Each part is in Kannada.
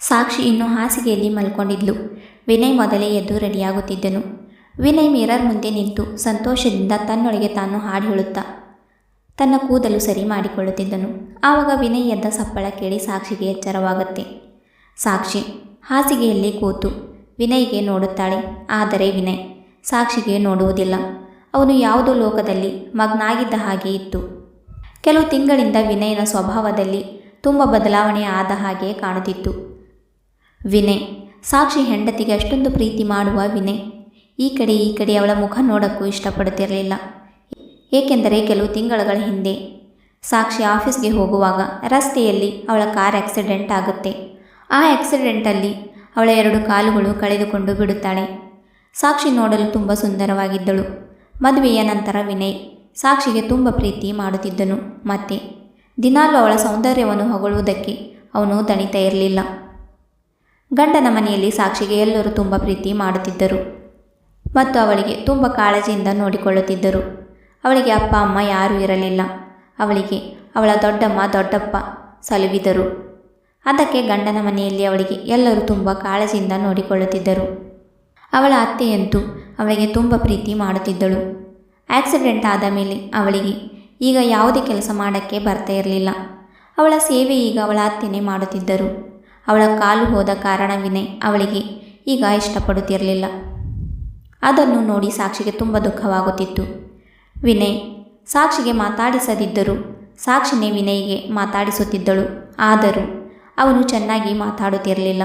ಸಾಕ್ಷಿ ಇನ್ನು ಹಾಸಿಗೆಯಲ್ಲಿ ಮಲ್ಕೊಂಡಿದ್ಲು. ವಿನಯ್ ಮೊದಲೇ ಎದ್ದು ರೆಡಿಯಾಗುತ್ತಿದ್ದನು. ವಿನಯ್ ಮಿರರ್ ಮುಂದೆ ನಿಂತು ಸಂತೋಷದಿಂದ ತನ್ನೊಳಗೆ ತಾನು ಹಾಡು ಹೇಳುತ್ತಾ, ತನ್ನ ಕೂದಲು ಸರಿ ಮಾಡಿಕೊಳ್ಳುತ್ತಿದ್ದನು. ಆವಾಗ ವಿನಯ್ ಎದ್ದ ಸಪ್ಪಳ ಕೇಳಿ ಸಾಕ್ಷಿಗೆ ಎಚ್ಚರವಾಗುತ್ತೆ. ಸಾಕ್ಷಿ, ಹಾಸಿಗೆಯಲ್ಲಿ ಕೂತು ವಿನಯ್ಗೆ ನೋಡುತ್ತಾಳೆ. ಆದರೆ ವಿನಯ್, ಸಾಕ್ಷಿಗೆ ನೋಡುವುದಿಲ್ಲ. ಅವನು ಯಾವುದೋ ಲೋಕದಲ್ಲಿ ಮಗ್ನಾಗಿದ್ದ ಹಾಗೆ ಇತ್ತು. ಕೆಲವು ತಿಂಗಳಿಂದ ವಿನಯನ ಸ್ವಭಾವದಲ್ಲಿ ತುಂಬ ಬದಲಾವಣೆ ಆದ ಹಾಗೆ ಕಾಣುತ್ತಿತ್ತು. ವಿನಯ್. ಸಾಕ್ಷಿ ಹೆಂಡತಿಗೆ ಅಷ್ಟೊಂದು ಪ್ರೀತಿ ಮಾಡುವ ವಿನಯ್. ಈ ಕಡೆ ಈ ಕಡೆ ಅವಳ ಮುಖ ನೋಡೋಕ್ಕೂ ಇಷ್ಟಪಡುತ್ತಿರಲಿಲ್ಲ. ಏಕೆಂದರೆ ಕೆಲವು ತಿಂಗಳುಗಳ ಹಿಂದೆ ಸಾಕ್ಷಿ ಆಫೀಸ್ಗೆ ಹೋಗುವಾಗ ರಸ್ತೆಯಲ್ಲಿ ಅವಳ ಕಾರ್ ಆಕ್ಸಿಡೆಂಟ್ ಆಗುತ್ತೆ. ಆ ಆಕ್ಸಿಡೆಂಟಲ್ಲಿ ಅವಳ ಎರಡು ಕಾಲುಗಳು ಕಳೆದುಕೊಂಡು ಬಿಡುತ್ತಾಳೆ. ಸಾಕ್ಷಿ ನೋಡಲು ತುಂಬ ಸುಂದರವಾಗಿದ್ದಳು. ಮದುವೆಯ ನಂತರ ವಿನಯ್ ಸಾಕ್ಷಿಗೆ ತುಂಬ ಪ್ರೀತಿ ಮಾಡುತ್ತಿದ್ದನು. ಮತ್ತೆ ದಿನಾಲೂ ಅವಳ ಸೌಂದರ್ಯವನ್ನು ಹೊಗಳುವುದಕ್ಕೆ ಅವನು ದಣಿತ ಇರಲಿಲ್ಲ. ಗಂಡನ ಮನೆಯಲ್ಲಿ ಸಾಕ್ಷಿಗೆ ಎಲ್ಲರೂ ತುಂಬ ಪ್ರೀತಿ ಮಾಡುತ್ತಿದ್ದರು. ಮತ್ತು ಅವಳಿಗೆ ತುಂಬ ಕಾಳಜಿಯಿಂದ ನೋಡಿಕೊಳ್ಳುತ್ತಿದ್ದರು. ಅವಳಿಗೆ ಅಪ್ಪ, ಅಮ್ಮ ಯಾರೂ ಇರಲಿಲ್ಲ. ಅವಳಿಗೆ ಅವಳ ದೊಡ್ಡಮ್ಮ, ದೊಡ್ಡಪ್ಪ ಸಲುವಿದರು. ಅದಕ್ಕೆ ಗಂಡನ ಮನೆಯಲ್ಲಿ ಅವಳಿಗೆ ಎಲ್ಲರೂ ತುಂಬ ಕಾಳಜಿಯಿಂದ ನೋಡಿಕೊಳ್ಳುತ್ತಿದ್ದರು. ಅವಳ ಅತ್ತೆಯಂತೂ ಅವಳಿಗೆ ತುಂಬ ಪ್ರೀತಿ ಮಾಡುತ್ತಿದ್ದಳು. ಆಕ್ಸಿಡೆಂಟ್ ಆದ ಮೇಲೆ ಅವಳಿಗೆ ಈಗ ಯಾವುದೇ ಕೆಲಸ ಮಾಡೋಕ್ಕೆ ಬರ್ತಾ ಇರಲಿಲ್ಲ. ಅವಳ ಸೇವೆ ಈಗ ಅವಳ ಅತ್ತೆನೇ ಮಾಡುತ್ತಿದ್ದರು. ಅವಳ ಕಾಲು ಹೋದ ಕಾರಣ ವಿನಯ್ ಅವಳಿಗೆ ಈಗ ಇಷ್ಟಪಡುತ್ತಿರಲಿಲ್ಲ. ಅದನ್ನು ನೋಡಿ ಸಾಕ್ಷಿಗೆ ತುಂಬ ದುಃಖವಾಗುತ್ತಿತ್ತು. ವಿನಯ್ ಸಾಕ್ಷಿಗೆ ಮಾತಾಡಿಸದಿದ್ದರೂ ಸಾಕ್ಷಿನೇ ವಿನಯ್ಗೆ ಮಾತಾಡಿಸುತ್ತಿದ್ದಳು. ಆದರೂ ಅವನು ಚೆನ್ನಾಗಿ ಮಾತಾಡುತ್ತಿರಲಿಲ್ಲ.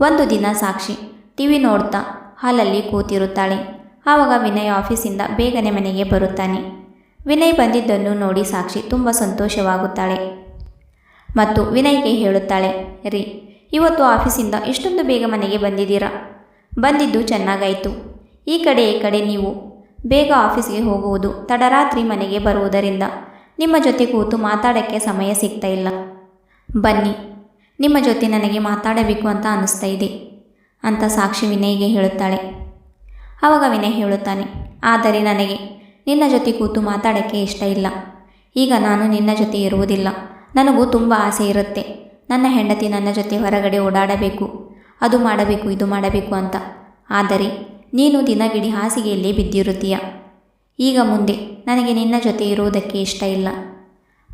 ಒಂದು ದಿನ ಸಾಕ್ಷಿ ಟಿವಿ ನೋಡ್ತಾ ಹಾಲಲ್ಲಿ ಕೂತಿರುತ್ತಾಳೆ. ಆವಾಗ ವಿನಯ್ ಆಫೀಸಿಂದ ಬೇಗನೆ ಮನೆಗೆ ಬರುತ್ತಾನೆ. ವಿನಯ್ ಬಂದಿದ್ದನ್ನು ನೋಡಿ ಸಾಕ್ಷಿ ತುಂಬ ಸಂತೋಷವಾಗುತ್ತಾಳೆ. ಮತ್ತು ವಿನಯ್ಗೆ ಹೇಳುತ್ತಾಳೆ, ರೀ, ಇವತ್ತು ಆಫೀಸಿಂದ ಇಷ್ಟೊಂದು ಬೇಗ ಮನೆಗೆ ಬಂದಿದ್ದೀರಾ? ಬಂದಿದ್ದು ಚೆನ್ನಾಗಾಯಿತು. ಈ ಕಡೆ ಈ ಕಡೆ ನೀವು. ಬೇಗ ಆಫೀಸ್ಗೆ ಹೋಗುವುದು ತಡರಾತ್ರಿ ಮನೆಗೆ ಬರುವುದರಿಂದ ನಿಮ್ಮ ಜೊತೆ ಕೂತು ಮಾತಾಡೋಕ್ಕೆ ಸಮಯ ಸಿಗ್ತಾ ಇಲ್ಲ. ಬನ್ನಿ. ನಿಮ್ಮ ಜೊತೆ ನನಗೆ ಮಾತಾಡಬೇಕು ಅಂತ ಅನ್ನಿಸ್ತಾ ಇದೆ, ಅಂತ ಸಾಕ್ಷಿ ವಿನಯ್ಗೆ ಹೇಳುತ್ತಾಳೆ. ಆವಾಗ ವಿನಯ್ ಹೇಳುತ್ತಾನೆ, ಆದರೆ ನನಗೆ ನಿನ್ನ ಜೊತೆ ಕೂತು ಮಾತಾಡೋಕ್ಕೆ ಇಷ್ಟ ಇಲ್ಲ. ಈಗ ನಾನು ನಿನ್ನ ಜೊತೆ ಇರುವುದಿಲ್ಲ. ನನಗೂ ತುಂಬ ಆಸೆ ಇರುತ್ತೆ. ನನ್ನ ಹೆಂಡತಿ ನನ್ನ ಜೊತೆ ಹೊರಗಡೆ ಓಡಾಡಬೇಕು. ಅದು ಮಾಡಬೇಕು, ಇದು ಮಾಡಬೇಕು ಅಂತ. ಆದರೆ, ನೀನು ದಿನಗಿಡಿ ಹಾಸಿಗೆಯಲ್ಲೇ ಬಿದ್ದಿರುತ್ತೀಯ. ಈಗ ಮುಂದೆ ನನಗೆ ನಿನ್ನ ಜೊತೆ ಇರುವುದಕ್ಕೆ ಇಷ್ಟ ಇಲ್ಲ.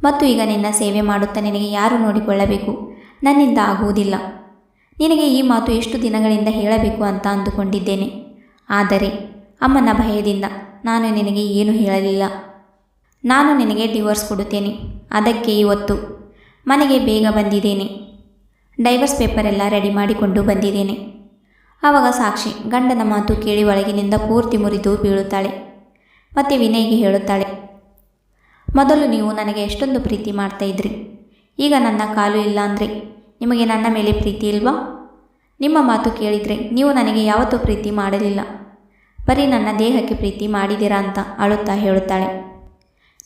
ಮತ್ತು ಈಗ ನಿನ್ನ ಸೇವೆ ಮಾಡುತ್ತಾ ನಿನಗೆ ಯಾರು ನೋಡಿಕೊಳ್ಳಬೇಕು? ನನ್ನಿಂದ ಆಗುವುದಿಲ್ಲ. ನಿನಗೆ ಈ ಮಾತು ಎಷ್ಟು ದಿನಗಳಿಂದ ಹೇಳಬೇಕು ಅಂತ ಅಂದುಕೊಂಡಿದ್ದೇನೆ. ಆದರೆ, ಅಮ್ಮನ ಭಯದಿಂದ ನಾನು ನಿನಗೆ ಏನು ಹೇಳಲಿಲ್ಲ. ನಾನು ನಿನಗೆ ಡಿವೋರ್ಸ್ ಕೊಡುತ್ತೇನೆ. ಅದಕ್ಕೆ ಇವತ್ತು ಮನೆಗೆ ಬೇಗ ಬಂದಿದ್ದೇನೆ. ಡೈವರ್ಸ್ ಪೇಪರೆಲ್ಲ ರೆಡಿ ಮಾಡಿಕೊಂಡು ಬಂದಿದ್ದೇನೆ. ಆವಾಗ ಸಾಕ್ಷಿ ಗಂಡನ ಮಾತು ಕೇಳಿ ಒಳಗಿನಿಂದ ಪೂರ್ತಿ ಮುರಿದು ಬೀಳುತ್ತಾಳೆ. ಮತ್ತು ವಿನಯ್ಗೆ ಹೇಳುತ್ತಾಳೆ, ಮೊದಲು ನೀವು ನನಗೆ ಎಷ್ಟೊಂದು ಪ್ರೀತಿ ಮಾಡ್ತಾ ಇದ್ರಿ. ಈಗ ನನ್ನ ಕಾಲು ಇಲ್ಲ ಅಂದರೆ ನಿಮಗೆ ನನ್ನ ಮೇಲೆ ಪ್ರೀತಿ ಇಲ್ವಾ? ನಿಮ್ಮ ಮಾತು ಕೇಳಿದರೆ ನೀವು ನನಗೆ ಯಾವತ್ತೂ ಪ್ರೀತಿ ಮಾಡಲಿಲ್ಲ. ಬರೀ ನನ್ನ ದೇಹಕ್ಕೆ ಪ್ರೀತಿ ಮಾಡಿದ್ದೀರಾ ಅಂತ ಅಳುತ್ತಾ ಹೇಳುತ್ತಾಳೆ.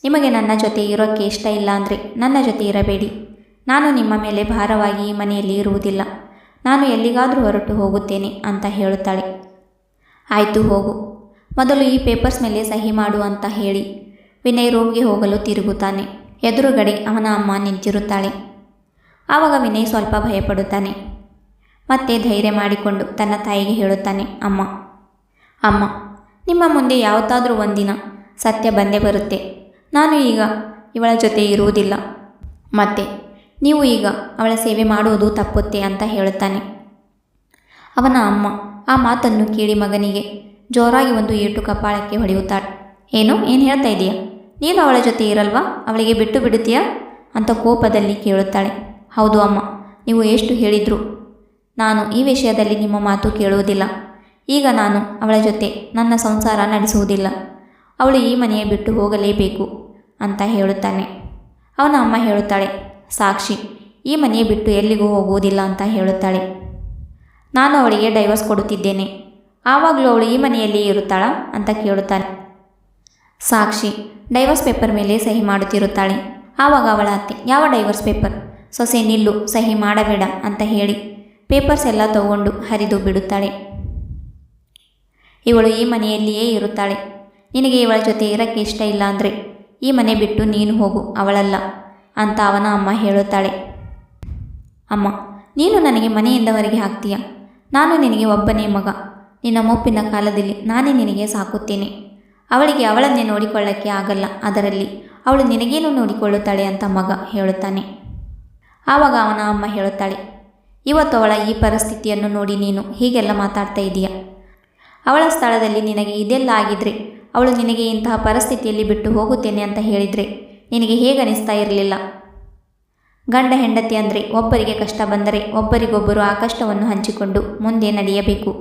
ನಿಮಗೆ ನನ್ನ ಜೊತೆ ಇರೋಕ್ಕೆ ಇಷ್ಟ ಇಲ್ಲ ಅಂದರೆ ನನ್ನ ಜೊತೆ ಇರಬೇಡಿ. ನಾನು ನಿಮ್ಮ ಮೇಲೆ ಭಾರವಾಗಿ ಈ ಮನೆಯಲ್ಲಿ ಇರುವುದಿಲ್ಲ. ನಾನು ಎಲ್ಲಿಗಾದರೂ ಹೊರಟು ಹೋಗುತ್ತೇನೆ ಅಂತ ಹೇಳುತ್ತಾಳೆ. ಆಯಿತು ಹೋಗು. ಮೊದಲು ಈ ಪೇಪರ್ಸ್ ಮೇಲೆ ಸಹಿ ಮಾಡು ಅಂತ ಹೇಳಿ ವಿನಯ್ ರೂಮ್ಗೆ ಹೋಗಲು ತಿರುಗುತ್ತಾನೆ. ಎದುರುಗಡೆ ಅವನ ಅಮ್ಮ ನಿಂತಿರುತ್ತಾಳೆ. ಆವಾಗ ವಿನಯ್ ಸ್ವಲ್ಪ ಭಯಪಡುತ್ತಾನೆ. ಮತ್ತೆ ಧೈರ್ಯ ಮಾಡಿಕೊಂಡು ತನ್ನ ತಾಯಿಗೆ ಹೇಳುತ್ತಾನೆ, ಅಮ್ಮ ಅಮ್ಮ, ನಿಮ್ಮ ಮುಂದೆ ಯಾವತ್ತಾದರೂ ಒಂದಿನ ಸತ್ಯ ಬಂದೇ ಬರುತ್ತೆ. ನಾನು ಈಗ ಇವಳ ಜೊತೆ ಇರುವುದಿಲ್ಲ. ಮತ್ತೆ ನೀವು ಈಗ ಅವಳ ಸೇವೆ ಮಾಡುವುದು ತಪ್ಪುತ್ತೆ ಅಂತ ಹೇಳುತ್ತಾನೆ. ಅವನ ಅಮ್ಮ ಆ ಮಾತನ್ನು ಕೇಳಿ ಮಗನಿಗೆ ಜೋರಾಗಿ ಒಂದು ಏಟು ಕಪಾಳಕ್ಕೆ ಹೊಡೆಯುತ್ತಾಳೆ. ಏನು ಏನು ಹೇಳ್ತಾ ಇದೀಯಾ? ನೀನು ಅವಳ ಜೊತೆ ಇರಲ್ವಾ? ಅವಳಿಗೆ ಬಿಟ್ಟು ಬಿಡುತ್ತೀಯಾ? ಅಂತ ಕೋಪದಲ್ಲಿ ಕೇಳುತ್ತಾಳೆ. ಹೌದು ಅಮ್ಮ, ನೀವು ಎಷ್ಟು ಹೇಳಿದ್ರು. ನಾನು ಈ ವಿಷಯದಲ್ಲಿ ನಿಮ್ಮ ಮಾತು ಕೇಳುವುದಿಲ್ಲ. ಈಗ ನಾನು ಅವಳ ಜೊತೆ ನನ್ನ ಸಂಸಾರ ನಡೆಸುವುದಿಲ್ಲ. ಅವಳು ಈ ಮನೆಯ ಬಿಟ್ಟು ಹೋಗಲೇಬೇಕು. ಅಂತ ಹೇಳುತ್ತಾನೆ. ಅವನ ಅಮ್ಮ ಹೇಳುತ್ತಾಳೆ, ಸಾಕ್ಷಿ, ಈ ಮನೆ ಬಿಟ್ಟು ಎಲ್ಲಿಗೂ ಹೋಗುವುದಿಲ್ಲ ಅಂತ ಹೇಳುತ್ತಾಳೆ. ನಾನು ಅವಳಿಗೆ ಡೈವರ್ಸ್ ಕೊಡುತ್ತಿದ್ದೇನೆ. ಆವಾಗಲೂ ಅವಳು ಈ ಮನೆಯಲ್ಲಿ ಇರುತ್ತಾಳಾ ಅಂತ ಕೇಳುತ್ತಾನೆ. ಸಾಕ್ಷಿ ಡೈವರ್ಸ್ ಪೇಪರ್ ಮೇಲೆ ಸಹಿ ಮಾಡುತ್ತಿರುತ್ತಾಳೆ. ಆವಾಗ ಅವಳ ಅತ್ತೆ, ಯಾವ ಡೈವರ್ಸ್ ಪೇಪರ್ ಸೊಸೆ ನಿಲ್ಲು, ಸಹಿ ಮಾಡಬೇಡ ಅಂತ ಹೇಳಿ ಪೇಪರ್ಸ್ ಎಲ್ಲ ತಗೊಂಡು ಹರಿದು ಬಿಡುತ್ತಾಳೆ. ಇವಳು ಈ ಮನೆಯಲ್ಲಿಯೇ ಇರುತ್ತಾಳೆ. ನಿನಗೆ ಇವಳ ಜೊತೆ ಇರೋಕ್ಕೆ ಇಷ್ಟ ಇಲ್ಲ ಅಂದರೆ ಈ ಮನೆ ಬಿಟ್ಟು ನೀನು ಹೋಗು, ಅವಳಲ್ಲ ಅಂತ ಅವನ ಅಮ್ಮ ಹೇಳುತ್ತಾಳೆ. ಅಮ್ಮ, ನೀನು ನನಗೆ ಮನೆಯಿಂದ ಹೊರಗೆ ಹಾಕ್ತೀಯ ನಾನು ನಿನಗೆ ಒಬ್ಬನೇ ಮಗ. ನಿನ್ನ ಮುಪ್ಪಿನ ಕಾಲದಲ್ಲಿ ನಾನೇ ನಿನಗೆ ಸಾಕುತ್ತೇನೆ. ಅವಳಿಗೆ ಅವಳನ್ನೇ ನೋಡಿಕೊಳ್ಳಕ್ಕೆ ಆಗಲ್ಲ, ಅದರಲ್ಲಿ ಅವಳು ನಿನಗೇನು ನೋಡಿಕೊಳ್ಳುತ್ತಾಳೆ ಅಂತ ಮಗ ಹೇಳುತ್ತಾನೆ. ಆವಾಗ ಅವನ ಅಮ್ಮ ಹೇಳುತ್ತಾಳೆ ಇವತ್ತು ಅವಳ ಈ ಪರಿಸ್ಥಿತಿಯನ್ನು ನೋಡಿ ನೀನು ಹೀಗೆಲ್ಲ ಮಾತಾಡ್ತಾ ಇದೀಯ? ಅವಳ ಸ್ಥಳದಲ್ಲಿ ನಿನಗೆ ಇದೆಲ್ಲ ಆಗಿದ್ರೆ ಅವಳು ನಿನಗೆ ಇಂತಹ ಪರಿಸ್ಥಿತಿಯಲ್ಲಿ ಬಿಟ್ಟು ಹೋಗುತ್ತೇನೆ ಅಂತ ಹೇಳಿದರೆ ನಿನಗೆ ಹೇಗೆ ಅನಿಸ್ತಾ ಇರಲಿಲ್ಲ? ಗಂಡ ಹೆಂಡತಿ ಅಂದರೆ ಒಬ್ಬರಿಗೆ ಕಷ್ಟ ಬಂದರೆ ಒಬ್ಬರಿಗೊಬ್ಬರು ಆ ಕಷ್ಟವನ್ನು ಹಂಚಿಕೊಂಡು ಮುಂದೆ ನಡೆಯಬೇಕು.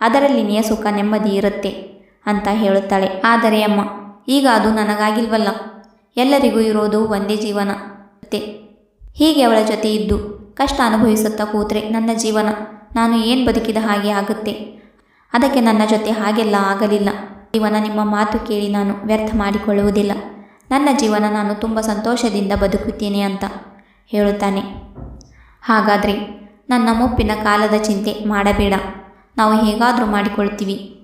ಅದರಲ್ಲಿನೆಯ ಸುಖ ನೆಮ್ಮದಿ ಇರುತ್ತೆ ಅಂತ ಹೇಳುತ್ತಾಳೆ. ಆದರೆ ಅಮ್ಮ, ಈಗ ಅದು ನನಗಾಗಿಲ್ವಲ್ಲ? ಎಲ್ಲರಿಗೂ ಇರೋದು ಒಂದೇ ಜೀವನ. ಹೀಗೆ ಅವಳ ಜೊತೆ ಇದ್ದು ಕಷ್ಟ ಅನುಭವಿಸುತ್ತಾ ಕೂತ್ರೆ ನನ್ನ ಜೀವನ ನಾನು ಏನು ಬದುಕಿದ ಹಾಗೆ ಆಗುತ್ತೆ? ಅದಕ್ಕೆ ನನ್ನ ಜೊತೆ ಹಾಗೆಲ್ಲ ಆಗಲಿಲ್ಲ. ಜೀವನ ನಿಮ್ಮ ಮಾತು ಕೇಳಿ ನಾನು ವ್ಯರ್ಥ ಮಾಡಿಕೊಳ್ಳುವುದಿಲ್ಲ. ನನ್ನ ಜೀವನ ನಾನು ತುಂಬ ಸಂತೋಷದಿಂದ ಬದುಕುತ್ತೇನೆ ಅಂತ ಹೇಳುತ್ತಾನೆ. ಹಾಗಾದರೆ ನನ್ನ ಮುಪ್ಪಿನ ಕಾಲದ ಚಿಂತೆ ಮಾಡಬೇಡ. ನಾವು ಹೇಗಾದರೂ ಮಾಡಿಕೊಳ್ತೀವಿ.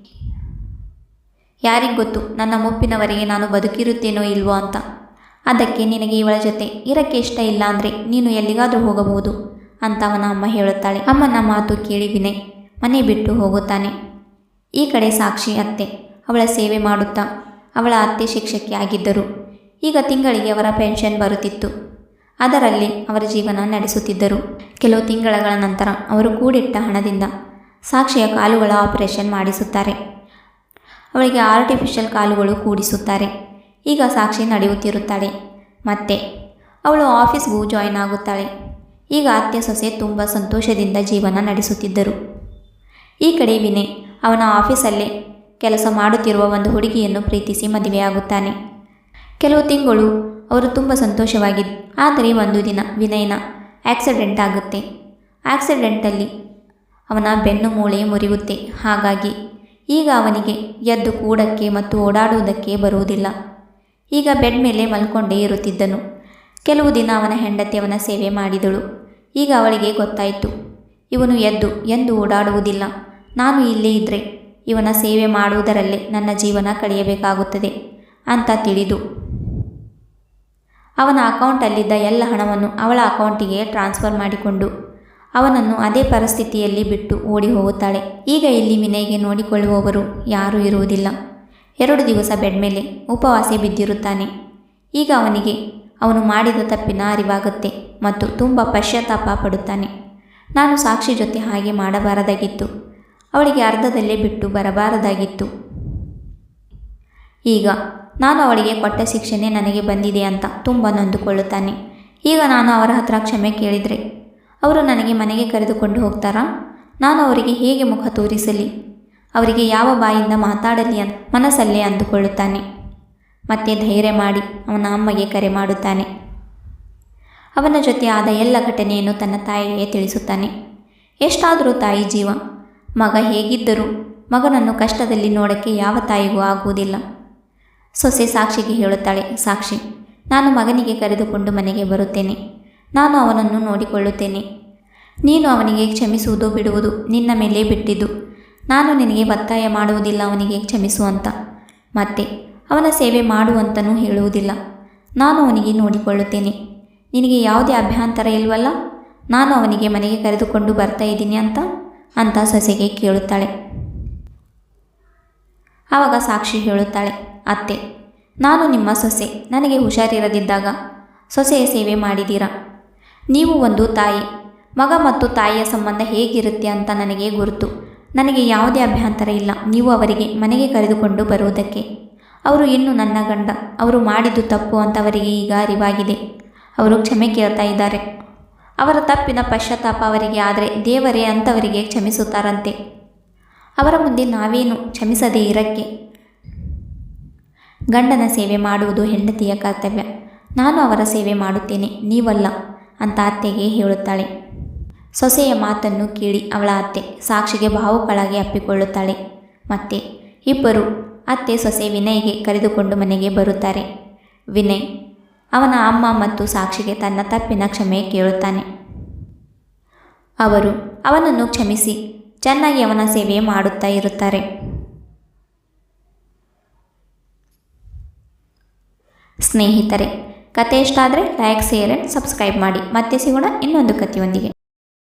ಯಾರಿಗೆ ಗೊತ್ತು ನನ್ನ ಮುಪ್ಪಿನವರೆಗೆ ನಾನು ಬದುಕಿರುತ್ತೇನೋ ಇಲ್ವೋ ಅಂತ. ಅದಕ್ಕೆ ನಿನಗೆ ಇವಳ ಜೊತೆ ಇರಕ್ಕೆ ಇಷ್ಟ ಇಲ್ಲ ಅಂದರೆ ನೀನು ಎಲ್ಲಿಗಾದರೂ ಹೋಗಬಹುದು ಅಂತ ಅವನ ಅಮ್ಮ ಹೇಳುತ್ತಾಳೆ. ಅಮ್ಮನ ಮಾತು ಕೇಳಿ ವಿನಯ್ ಮನೆ ಬಿಟ್ಟು ಹೋಗುತ್ತಾನೆ. ಈ ಕಡೆ ಸಾಕ್ಷಿ ಅತ್ತೆ. ಅವಳ ಸೇವೆ ಮಾಡುತ್ತಾ ಅವಳ ಅತ್ತೆ ಶಿಕ್ಷಕಿ ಆಗಿದ್ದರು. ಈಗ ತಿಂಗಳಿಗೆ ಅವರ ಪೆನ್ಷನ್ ಬರುತ್ತಿತ್ತು. ಅದರಲ್ಲಿ ಅವರ ಜೀವನ ನಡೆಸುತ್ತಿದ್ದರು. ಕೆಲವು ತಿಂಗಳ ನಂತರ ಅವರು ಕೂಡಿಟ್ಟ ಹಣದಿಂದ ಸಾಕ್ಷಿಯ ಕಾಲುಗಳ ಆಪರೇಷನ್ ಮಾಡಿಸುತ್ತಾರೆ. ಅವಳಿಗೆ ಆರ್ಟಿಫಿಷಿಯಲ್ ಕಾಲುಗಳು ಕೂಡಿಸುತ್ತಾರೆ. ಈಗ ಸಾಕ್ಷಿ ನಡೆಯುತ್ತಿರುತ್ತಾಳೆ. ಮತ್ತೆ ಅವಳು ಆಫೀಸ್ಗೂ ಜಾಯಿನ್ ಆಗುತ್ತಾಳೆ. ಈಗ ಅತ್ತೆ ಸೊಸೆ ತುಂಬ ಸಂತೋಷದಿಂದ ಜೀವನ ನಡೆಸುತ್ತಿದ್ದರು. ಈ ಕಡೆ ವಿನಯ್ ಅವನ ಆಫೀಸಲ್ಲೇ ಕೆಲಸ ಮಾಡುತ್ತಿರುವ ಒಂದು ಹುಡುಗಿಯನ್ನು ಪ್ರೀತಿಸಿ ಮದುವೆಯಾಗುತ್ತಾನೆ. ಕೆಲವು ತಿಂಗಳು ಅವರು ತುಂಬ ಸಂತೋಷವಾಗಿದ್ದು ಆದರೆ ಒಂದು ದಿನ ವಿನಯನ ಆಕ್ಸಿಡೆಂಟ್ ಆಗುತ್ತೆ. ಆಕ್ಸಿಡೆಂಟಲ್ಲಿ ಅವನ ಬೆನ್ನು ಮೂಳೆ ಮುರಿಯುತ್ತೆ. ಹಾಗಾಗಿ ಈಗ ಅವನಿಗೆ ಎದ್ದು ಕೂಡಕ್ಕೆ ಮತ್ತು ಓಡಾಡುವುದಕ್ಕೆ ಬರುವುದಿಲ್ಲ. ಈಗ ಬೆಡ್ ಮೇಲೆ ಮಲ್ಕೊಂಡೇ ಇರುತ್ತಿದ್ದನು. ಕೆಲವು ದಿನ ಅವನ ಹೆಂಡತಿ ಅವನ ಸೇವೆ ಮಾಡಿದಳು. ಈಗ ಅವಳಿಗೆ ಗೊತ್ತಾಯಿತು. ಇವನು ಎದ್ದು, ಎಂದು ಓಡಾಡುವುದಿಲ್ಲ. ನಾನು ಇಲ್ಲೇ ಇದ್ದರೆ ಇವನ ಸೇವೆ ಮಾಡುವುದರಲ್ಲೇ ನನ್ನ ಜೀವನ ಕಳೆಯಬೇಕಾಗುತ್ತದೆ ಅಂತ ತಿಳಿದು. ಅವನ ಅಕೌಂಟಲ್ಲಿದ್ದ ಎಲ್ಲ ಹಣವನ್ನು ಅವಳ ಅಕೌಂಟಿಗೆ ಟ್ರಾನ್ಸ್ಫರ್ ಮಾಡಿಕೊಂಡು ಅವನನ್ನು ಅದೇ ಪರಿಸ್ಥಿತಿಯಲ್ಲಿ ಬಿಟ್ಟು ಓಡಿ ಹೋಗುತ್ತಾಳೆ. ಈಗ ಇಲ್ಲಿ ವಿನಯ್ಗೆ ನೋಡಿಕೊಳ್ಳುವವರು ಯಾರೂ ಇರುವುದಿಲ್ಲ. ಎರಡು ದಿವಸ ಬೆಡ್ ಮೇಲೆ ಉಪವಾಸಿ ಬಿದ್ದಿರುತ್ತಾನೆ. ಈಗ ಅವನಿಗೆ ಅವನು ಮಾಡಿದ ತಪ್ಪಿನ ಅರಿವಾಗುತ್ತೆ ಮತ್ತು ತುಂಬ ಪಶ್ಚಾತ್ತಾಪ ಪಡುತ್ತಾನೆ. ನಾನು ಸಾಕ್ಷಿ ಜೊತೆ ಹಾಗೆ ಮಾಡಬಾರದಾಗಿತ್ತು. ಅವಳಿಗೆ ಅರ್ಧದಲ್ಲೇ ಬಿಟ್ಟು ಬರಬಾರದಾಗಿತ್ತು. ಈಗ ನಾನು ಅವಳಿಗೆ ಕೊಟ್ಟ ಶಿಕ್ಷಣೆ ನನಗೆ ಬಂದಿದೆ ಅಂತ ತುಂಬ ನೊಂದುಕೊಳ್ಳುತ್ತಾನೆ. ಈಗ ನಾನು ಅವರ ಹತ್ರ ಕ್ಷಮೆ ಕೇಳಿದರೆ, ಅವರು ನನಗೆ ಮನೆಗೆ ಕರೆದುಕೊಂಡು ಹೋಗ್ತಾರಾ? ನಾನು ಅವರಿಗೆ ಹೇಗೆ ಮುಖ ತೋರಿಸಲಿ? ಅವರಿಗೆ ಯಾವ ಬಾಯಿಂದ ಮಾತಾಡಲಿ ಅಂತ ಮನಸ್ಸಲ್ಲೇ ಅಂದುಕೊಳ್ಳುತ್ತಾನೆ. ಮತ್ತೆ ಧೈರ್ಯ ಮಾಡಿ ಅವನ ಅಮ್ಮಗೆ ಕರೆ ಮಾಡುತ್ತಾನೆ. ಅವನ ಜೊತೆ ಆದ ಎಲ್ಲ ಘಟನೆಯನ್ನು ತನ್ನ ತಾಯಿಗೆ ತಿಳಿಸುತ್ತಾನೆ. ಎಷ್ಟಾದರೂ ತಾಯಿ ಜೀವ ಮಗ ಹೇಗಿದ್ದರೂ ಮಗನನ್ನು ಕಷ್ಟದಲ್ಲಿ ನೋಡೋಕ್ಕೆ ಯಾವ ತಾಯಿಗೂ ಆಗುವುದಿಲ್ಲ. ಸೊಸೆ ಸಾಕ್ಷಿಗೆ ಹೇಳುತ್ತಾಳೆ, ಸಾಕ್ಷಿ, ನಾನು ಮಗನಿಗೆ ಕರೆದುಕೊಂಡು ಮನೆಗೆ ಬರುತ್ತೇನೆ. ನಾನು ಅವನನ್ನು ನೋಡಿಕೊಳ್ಳುತ್ತೇನೆ. ನೀನು ಅವನಿಗೆ ಕ್ಷಮಿಸುವುದು ಬಿಡುವುದು ನಿನ್ನ ಮೇಲೆ ಬಿಟ್ಟಿದ್ದು. ನಾನು ನಿನಗೆ ಒತ್ತಾಯ ಮಾಡುವುದಿಲ್ಲ ಅವನಿಗೆ ಕ್ಷಮಿಸು ಅಂತ. ಮತ್ತೆ, ಅವನ ಸೇವೆ ಮಾಡುವಂತನೂ ಹೇಳುವುದಿಲ್ಲ. ನಾನು ಅವನಿಗೆ ನೋಡಿಕೊಳ್ಳುತ್ತೇನೆ. ನಿನಗೆ ಯಾವುದೇ ಅಭ್ಯಂತರ ಇಲ್ವಲ್ಲ? ನಾನು ಅವನಿಗೆ ಮನೆಗೆ ಕರೆದುಕೊಂಡು ಬರ್ತಾ ಇದ್ದೀನಿ ಅಂತ? ಅಂತ ಸೊಸೆಗೆ ಕೇಳುತ್ತಾಳೆ. ಆವಾಗ ಸಾಕ್ಷಿ ಹೇಳುತ್ತಾಳೆ, ಅತ್ತೆ, ನಾನು ನಿಮ್ಮ ಸೊಸೆ. ನನಗೆ ಹುಷಾರಿರದಿದ್ದಾಗ ಸೊಸೆಯ ಸೇವೆ ಮಾಡಿದ್ದೀರಾ ನೀವು ಒಂದು ತಾಯಿ. ಮಗ ಮತ್ತು ತಾಯಿಯ ಸಂಬಂಧ ಹೇಗಿರುತ್ತೆ ಅಂತ ನನಗೆ ಗುರುತು. ನನಗೆ ಯಾವುದೇ ಅಭ್ಯಂತರ ಇಲ್ಲ. ನೀವು ಅವರಿಗೆ ಮನೆಗೆ ಕರೆದುಕೊಂಡು ಬರುವುದಕ್ಕೆ. ಅವರು ಇನ್ನು ನನ್ನ ಗಂಡ. ಅವರು ಮಾಡಿದ್ದು ತಪ್ಪು ಅಂತ ಅವರಿಗೆ ಈಗ ಅರಿವಾಗಿದೆ. ಅವರು ಕ್ಷಮೆ ಕೇಳ್ತಾ ಇದ್ದಾರೆ. ಅವರ ತಪ್ಪಿನ ಪಶ್ಚಾತ್ತಾಪ ಅವರಿಗೆ, ಆದರೆ ದೇವರೇ ಅಂಥವರಿಗೆ ಕ್ಷಮಿಸುತ್ತಾರಂತೆ. ಅವರ ಮುಂದೆ ನಾವೇನು ಕ್ಷಮಿಸದೇ ಇರಕ್ಕೆ? ಗಂಡನ ಸೇವೆ ಮಾಡುವುದು ಹೆಂಡತಿಯ ಕರ್ತವ್ಯ. ನಾನು ಅವರ ಸೇವೆ ಮಾಡುತ್ತೇನೆ, ನೀವಲ್ಲ, ಅಂತ ಅತ್ತೆಗೆ ಹೇಳುತ್ತಾಳೆ. ಸೊಸೆಯ ಮಾತನ್ನು ಕೇಳಿ ಅವಳ ಅತ್ತೆ ಸಾಕ್ಷಿಗೆ ಭಾವುಕಳಾಗಿ ಅಪ್ಪಿಕೊಳ್ಳುತ್ತಾಳೆ. ಮತ್ತೆ, ಇಬ್ಬರು ಅತ್ತೆ ಸೊಸೆ ವಿನಯ್ಗೆ ಕರೆದುಕೊಂಡು ಮನೆಗೆ ಬರುತ್ತಾರೆ. ವಿನಯ್ ಅವನ ಅಮ್ಮ ಮತ್ತು ಸಾಕ್ಷಿಗೆ ತನ್ನ ತಪ್ಪಿನ ಕ್ಷಮೆ ಕೇಳುತ್ತಾನೆ. ಅವರು ಅವನನ್ನು ಕ್ಷಮಿಸಿ, ಚೆನ್ನಾಗಿ ಅವನ ಸೇವೆ ಮಾಡುತ್ತಾ ಇರುತ್ತಾರೆ. ಸ್ನೇಹಿತರೆ ಕತೆ ಇಷ್ಟ ಆದರೆ ಲೈಕ್ ಶೇರ್ ಆ್ಯಂಡ್ ಸಬ್ಸ್ಕ್ರೈಬ್ ಮಾಡಿ. ಮತ್ತೆ ಸಿಗೋಣ ಇನ್ನೊಂದು ಕಥೆಯೊಂದಿಗೆ.